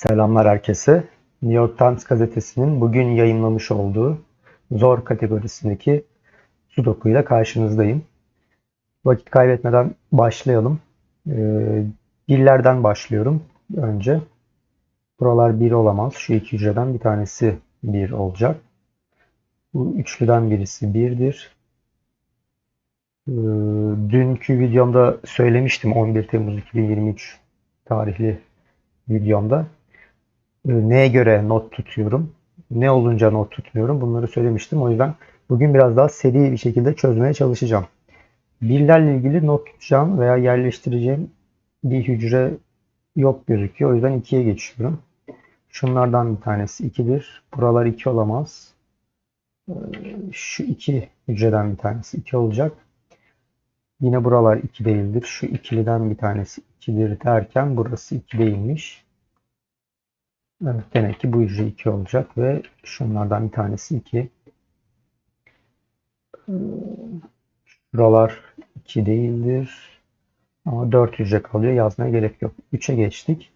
Selamlar herkese. New York Times gazetesinin bugün yayınlamış olduğu zor kategorisindeki Sudoku ile karşınızdayım. Vakit kaybetmeden başlayalım. Ee, birlerden başlıyorum önce. Buralar bir olamaz. Şu iki hücreden bir tanesi bir olacak. Bu üçlüden birisi birdir. Ee, dünkü videomda söylemiştim 11 Temmuz 2023 tarihli videomda. Ee, Neye göre not tutuyorum? Ne olunca not tutmuyorum? Bunları söylemiştim. O yüzden bugün biraz daha seri bir şekilde çözmeye çalışacağım. Birlerle ilgili not tutacağım veya yerleştireceğim bir hücre yok gözüküyor. O yüzden ikiye geçiyorum. Şunlardan bir tanesi 2'dir. Buralar 2 olamaz. Ee, Şu iki hücreden bir tanesi 2 olacak. Yine buralar 2 değildir. Şu ikiliden bir tanesi 2'dir derken burası 2 değilmiş. Evet, demek ki bu hücre 2 olacak ve şunlardan bir tanesi 2. Şuralar 2 değildir. Ama 4 hücre kalıyor. Yazmaya gerek yok. 3'e geçtik.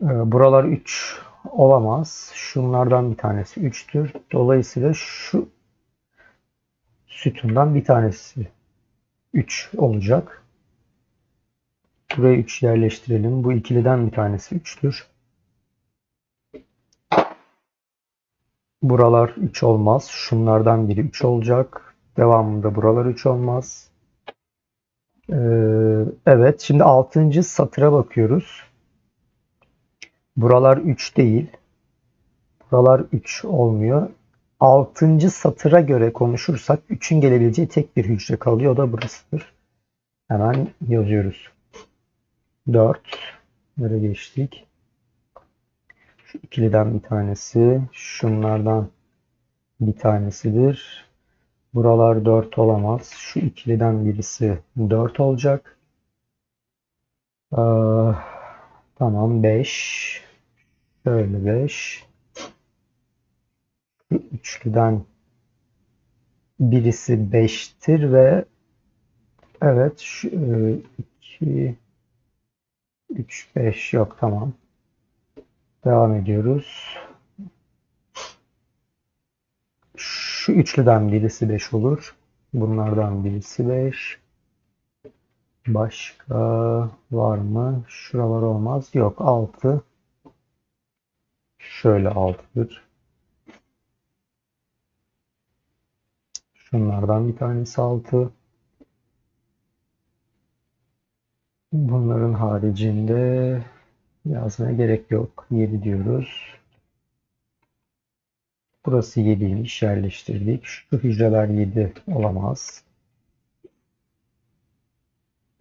Buralar 3 olamaz. Şunlardan bir tanesi 3'tür. Dolayısıyla şu sütundan bir tanesi 3 olacak. Buraya 3 yerleştirelim. Bu ikiliden bir tanesi 3'tür. Buralar 3 olmaz. Şunlardan biri 3 olacak. Devamında buralar 3 olmaz. Ee, evet. Şimdi 6. satıra bakıyoruz. Buralar 3 değil. Buralar 3 olmuyor. 6. satıra göre konuşursak 3'ün gelebileceği tek bir hücre kalıyor. O da burasıdır. Hemen yazıyoruz. 4. Nereye geçtik? Şu ikiliden bir tanesi, şunlardan bir tanesidir. Buralar 4 olamaz. Şu ikiliden birisi 4 olacak. Ee, tamam 5. Şöyle 5. Şu üçlüden birisi 5'tir ve evet şu 2 3 5 yok tamam. Devam ediyoruz. Şu üçlüden birisi 5 olur. Bunlardan birisi 5. Başka var mı? Şuralar olmaz. Yok 6. Şöyle 6'dır. Şunlardan bir tanesi 6. Bunların haricinde yazmaya gerek yok. 7 diyoruz. Burası 7'ymiş. Yerleştirdik. Şu hücreler 7 olamaz.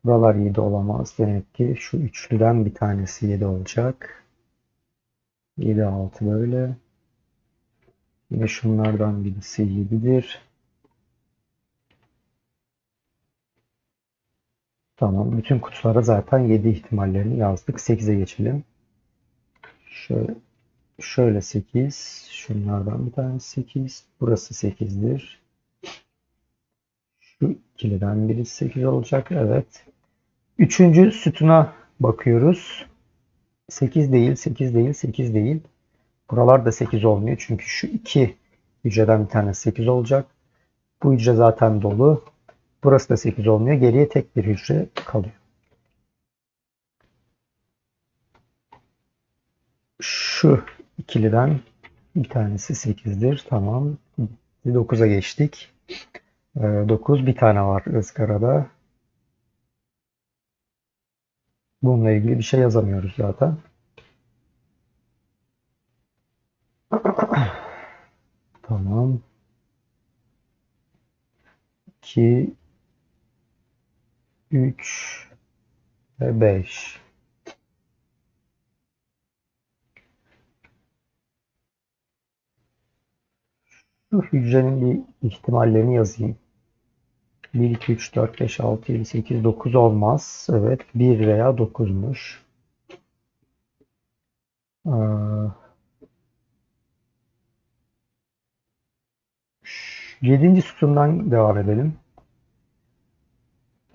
Buralar 7 olamaz. Demek ki şu üçlüden bir tanesi 7 olacak. 7, 6 böyle. Yine şunlardan birisi 7'dir. Tamam. Bütün kutulara zaten 7 ihtimallerini yazdık. 8'e geçelim. Şöyle, şöyle 8. Şunlardan bir tanesi 8. Burası 8'dir. Şu ikiliden birisi 8 olacak. Evet. Üçüncü sütuna bakıyoruz. 8 değil, 8 değil, 8 değil. Buralar da 8 olmuyor. Çünkü şu iki hücreden bir tanesi 8 olacak. Bu hücre zaten dolu. Burası da 8 olmuyor. Geriye tek bir hücre kalıyor. Şu ikiliden bir tanesi 8'dir. Tamam. 9'a geçtik. 9 bir tane var ızgarada. Bununla ilgili bir şey yazamıyoruz zaten. Tamam. 2 3 ve 5. Şu hücrenin bir ihtimallerini yazayım. 1, 2, 3, 4, 5, 6, 7, 8, 9 olmaz. Evet 1 veya 9'muş. Ee, Yedinci sütundan devam edelim.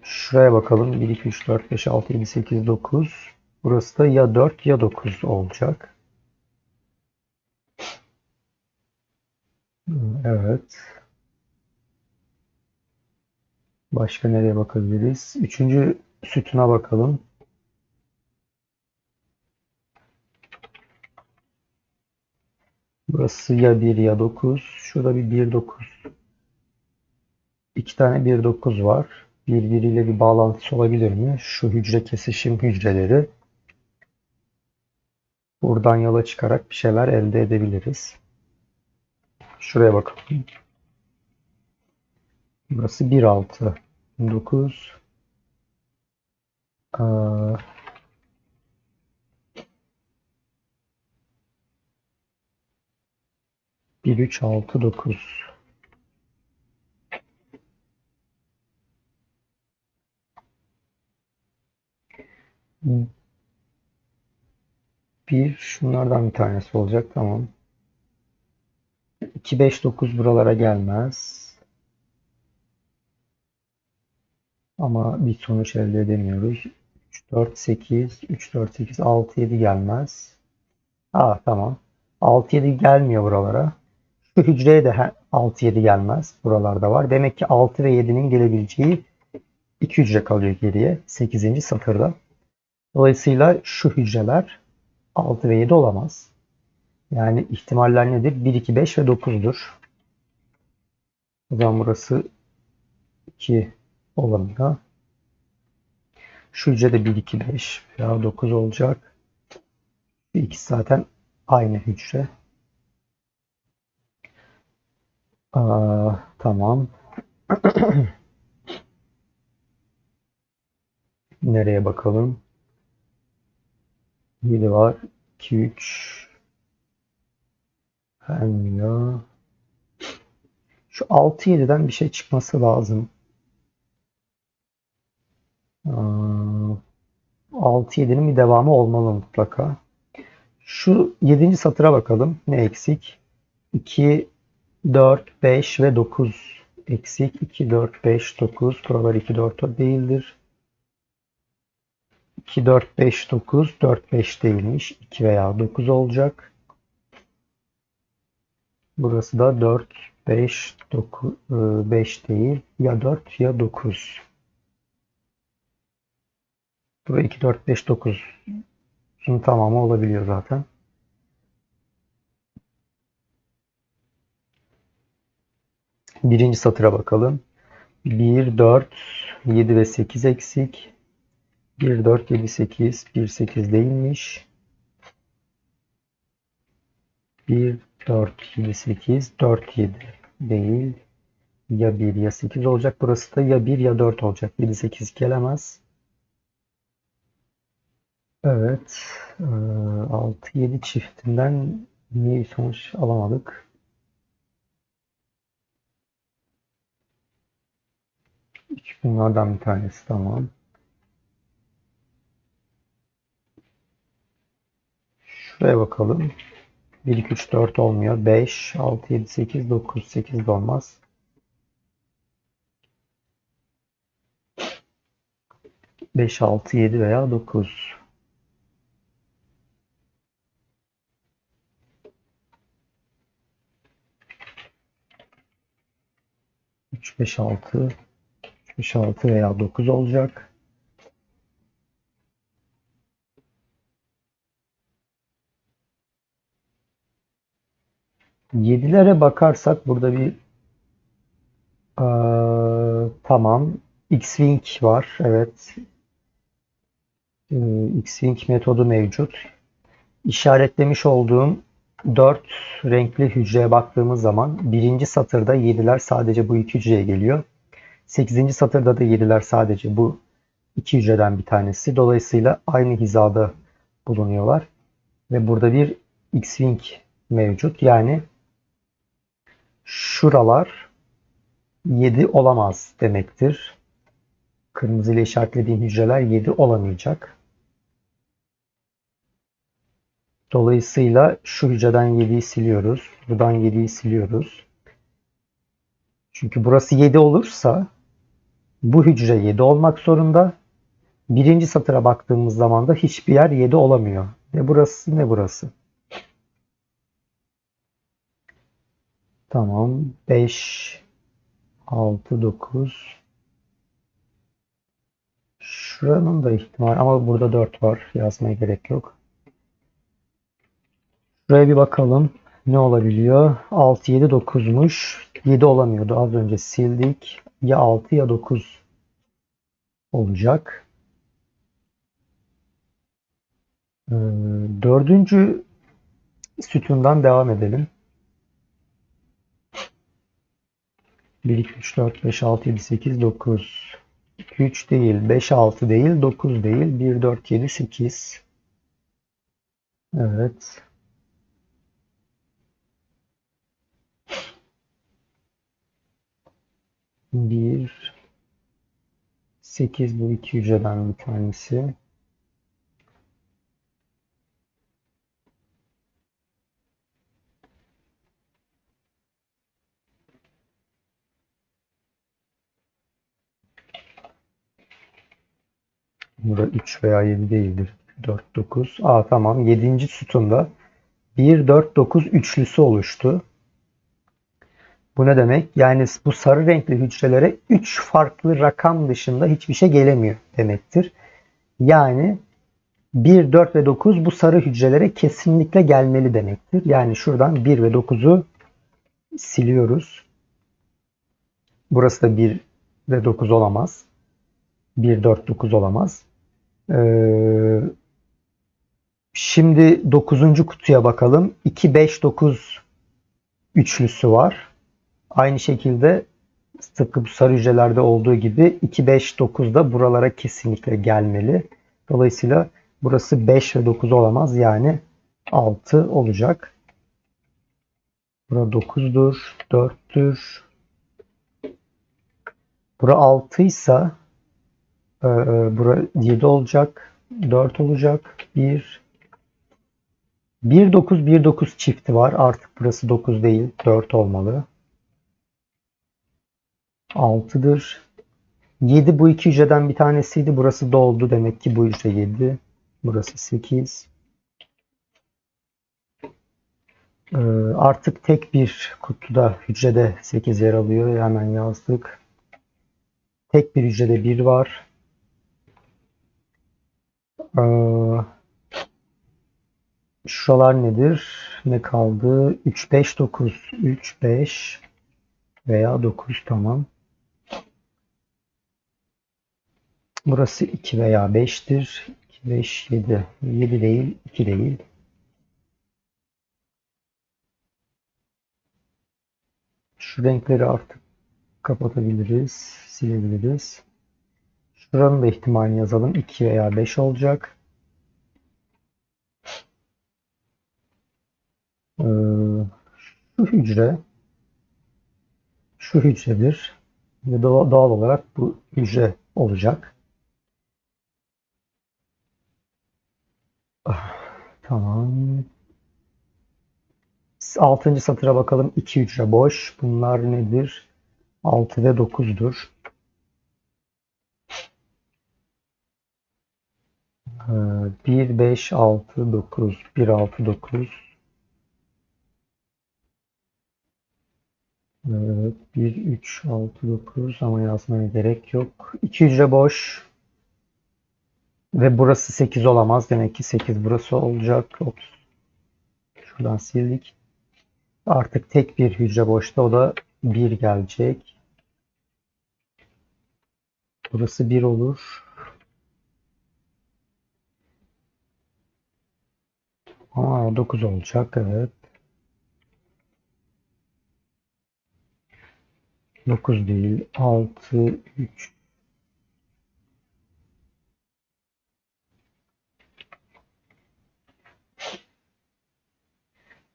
Şuraya bakalım. 1, 2, 3, 4, 5, 6, 7, 8, 9. Burası da ya 4 ya 9 olacak. Evet. Başka nereye bakabiliriz? Üçüncü sütuna bakalım. Burası ya 1 ya 9. Şurada bir 1 9. İki tane 1 9 var. Birbiriyle bir bağlantısı olabilir mi? Şu hücre kesişim hücreleri. Buradan yola çıkarak bir şeyler elde edebiliriz. Şuraya bakalım. Burası 1 6 9 Aa, bir üç altı dokuz. Bir şunlardan bir tanesi olacak tamam. 2 5 9 buralara gelmez. Ama bir sonuç elde edemiyoruz. 3 4 8 3 4 8 6 7 gelmez. Aa tamam. 6 7 gelmiyor buralara. Şu hücreye de 6 7 gelmez. Buralarda var. Demek ki 6 ve 7'nin gelebileceği iki hücre kalıyor geriye. 8. satırda. Dolayısıyla şu hücreler 6 ve 7 olamaz. Yani ihtimaller nedir? 1, 2, 5 ve 9'dur. O zaman burası 2 olamıyor. Şu hücre de 1, 2, 5 veya 9 olacak. Bu ikisi zaten aynı hücre. Aa, tamam. Nereye bakalım? 7 var. 2, 3 gelmiyor. Şu 6 7'den bir şey çıkması lazım. Aa, 6 7'nin bir devamı olmalı mutlaka. Şu 7. satıra bakalım. Ne eksik? 2 4 5 ve 9 eksik. 2 4 5 9. Buralar 2 4 değildir. 2 4 5 9 4 5 değilmiş. 2 veya 9 olacak. Burası da 4 5 9 5 değil. Ya 4 ya 9. Burada 2 4 5 9 Bunun tamamı olabiliyor zaten. Birinci satıra bakalım. 1 4 7 ve 8 eksik. 1 4 7 8 1 8 değilmiş. 1 4 7 8 4 7 değil. Ya 1 ya 8 olacak. Burası da ya 1 ya 4 olacak. 7 8 gelemez. Evet. 6-7 çiftinden iyi bir sonuç alamadık. Bunlardan bir tanesi tamam. Şuraya bakalım. 1, 2, 3, 4 olmuyor. 5, 6, 7, 8, 9, 8 de olmaz. 5, 6, 7 veya 9. 3, 5, 6, 3, 5, 6 veya 9 olacak. Yedilere bakarsak burada bir ee, tamam X-Wing var. Evet. Ee, X-Wing metodu mevcut. İşaretlemiş olduğum 4 renkli hücreye baktığımız zaman birinci satırda 7'ler sadece bu iki hücreye geliyor. 8. satırda da 7'ler sadece bu iki hücreden bir tanesi. Dolayısıyla aynı hizada bulunuyorlar. Ve burada bir X-Wing mevcut. Yani şuralar 7 olamaz demektir. Kırmızı ile işaretlediğim hücreler 7 olamayacak. Dolayısıyla şu hücreden 7'yi siliyoruz. Buradan 7'yi siliyoruz. Çünkü burası 7 olursa bu hücre 7 olmak zorunda. Birinci satıra baktığımız zaman da hiçbir yer 7 olamıyor. Ne burası ne burası. Tamam. 5, 6, 9. Şuranın da ihtimal ama burada 4 var. Yazmaya gerek yok. Şuraya bir bakalım. Ne olabiliyor? 6, 7, 9'muş. 7 olamıyordu. Az önce sildik. Ya 6 ya 9 olacak. Ee, dördüncü sütundan devam edelim. 1, 2, 3, 4, 5, 6, 7, 8, 9. 2, 3 değil, 5, 6 değil, 9 değil. 1, 4, 7, 8. Evet. Bir, sekiz bu iki hücreden bir tanesi. Burada 3 veya 7 değildir. 4, 9. Aa tamam. 7. sütunda 1, 4, 9 üçlüsü oluştu. Bu ne demek? Yani bu sarı renkli hücrelere 3 farklı rakam dışında hiçbir şey gelemiyor demektir. Yani 1, 4 ve 9 bu sarı hücrelere kesinlikle gelmeli demektir. Yani şuradan 1 ve 9'u siliyoruz. Burası da 1 ve 9 olamaz. 1, 4, 9 olamaz. Ee, şimdi 9. kutuya bakalım. 2, 5, 9 üçlüsü var. Aynı şekilde tıpkı bu sarı hücrelerde olduğu gibi 2, 5, 9 da buralara kesinlikle gelmeli. Dolayısıyla burası 5 ve 9 olamaz. Yani 6 olacak. Bura 9'dur, 4'tür. Bura 6 ise ee, bura 7 olacak. 4 olacak. 1 1 9 1 9 çifti var. Artık burası 9 değil. 4 olmalı. 6'dır. 7 bu iki hücreden bir tanesiydi. Burası doldu. Demek ki bu hücre 7. Burası 8. Ee, artık tek bir kutuda hücrede 8 yer alıyor. Hemen yazdık. Tek bir hücrede 1 var. Ee, şuralar nedir? Ne kaldı? 3, 5, 9. 3, 5 veya 9 tamam. Burası 2 veya 5'tir. 2, 5, 7. 7 değil, 2 değil. Şu renkleri artık kapatabiliriz, silebiliriz. Şuranın da ihtimalini yazalım. 2 veya 5 olacak. Ee, şu hücre şu hücredir. Ve doğal olarak bu hücre olacak. Ah, tamam. Altıncı satıra bakalım. 2 hücre boş. Bunlar nedir? 6 ve 9'dur. 1, 5, 6, 9, 1, 6, 9. Evet, 1, 3, 6, 9 ama yazmaya gerek yok. 2 hücre boş. Ve burası 8 olamaz. Demek ki 8 burası olacak. Ops. Şuradan sildik. Artık tek bir hücre boşta. O da 1 gelecek. Burası 1 olur. Aa 9 olacak evet. 9 değil 6 3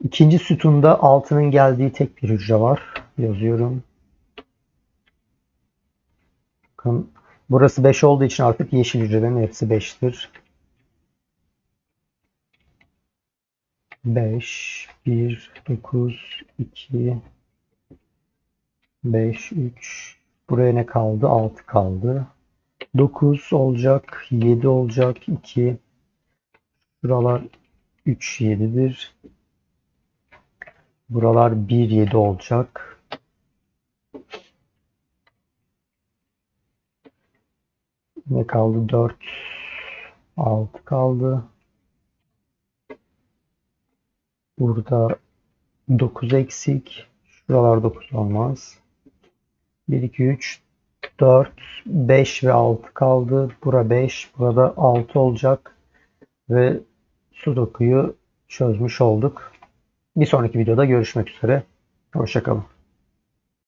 İkinci sütunda 6'nın geldiği tek bir hücre var. Yazıyorum. Bakın burası 5 olduğu için artık yeşil hücrelerin hepsi 5'tir. 5, 1, 9, 2, 5, 3. Buraya ne kaldı? 6 kaldı. 9 olacak. 7 olacak. 2. Buralar 3 7'dir. Buralar 1 7 olacak. Ne kaldı? 4 6 kaldı. Burada 9 eksik. Şuralar 9 olmaz. 1 2 3 4 5 ve 6 kaldı. Bura 5, burada 6 olacak ve Sudoku'yu çözmüş olduk. Bir sonraki videoda görüşmek üzere. Hoşçakalın.